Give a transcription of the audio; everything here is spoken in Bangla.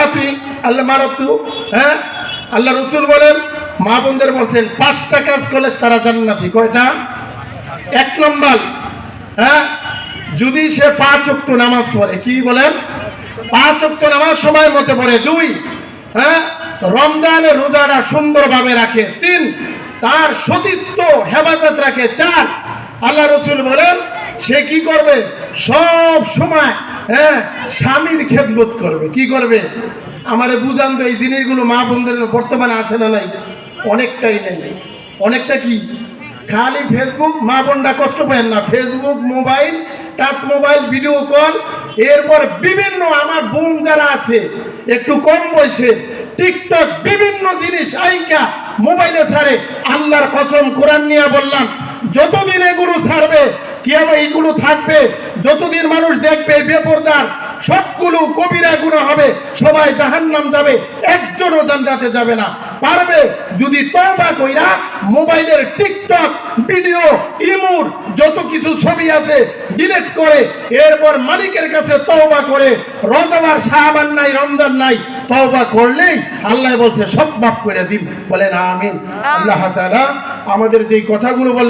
মারাতি আল্লাহ মারাতু হ্যাঁ? আল্লাহ রসুল বলেন, মা বোনদের বলছেন, পাঁচটা কাজ করলে তারা জান্নাতি। কয়টা? এক নম্বর হ্যাঁ? যদি সে পাঁচ অক্ত নামাজ পড়ে, কি বলেন? পাঁচ অক্ত নামাজ সময় মতো পড়ে। দুই হ্যাঁ? রমজানের রোজাটা সুন্দরভাবে রাখে। তিন, তার সতীত্ব, হেফাজত রাখে। চার, আল্লাহ রসুল বলেন, সে কি করবে? সব সময় হ্যাঁ স্বামীর খেদমত করবে। কি করবে? আমারে বুঝান তো এই জিনিসগুলো মা বোনদের বর্তমানে আছে না নাই? অনেকটাই নেই। অনেকটা কি? খালি ফেসবুক মা বোনরা কষ্ট পায় না। Facebook mobile touch mobile video call এরপর বিভিন্ন আমার বোন যারা আছে, একটু কম বয়সে টিকটক বিভিন্ন জিনিস আইকা মোবাইলে ছাড়ে আল্লাহর কসম, কোরআন নিয়ে বললাম, যতদিন এগুলো ছাড়বে এইগুলো থাকবে? যতদিন মানুষ দেখবে বেপরদার সবগুলো কবিরা গুণা হবে সবাই জাহান্নাম যাবে একজনও জান্নাতে যাবে না। পারবে যদি কইরা মোবাইলের টিকটক ভিডিও ইমুর যত কিছু ছবি আছে ডিলিট করে এরপর মালিকের কাছে তওবা করে রজবার শাহবান নাই রমজান নাই তওবা করলেই আল্লাহ বলছে সব মাফ করে দিন। বলেন আমিন। আল্লাহ তাআলা আমাদের যেই কথাগুলো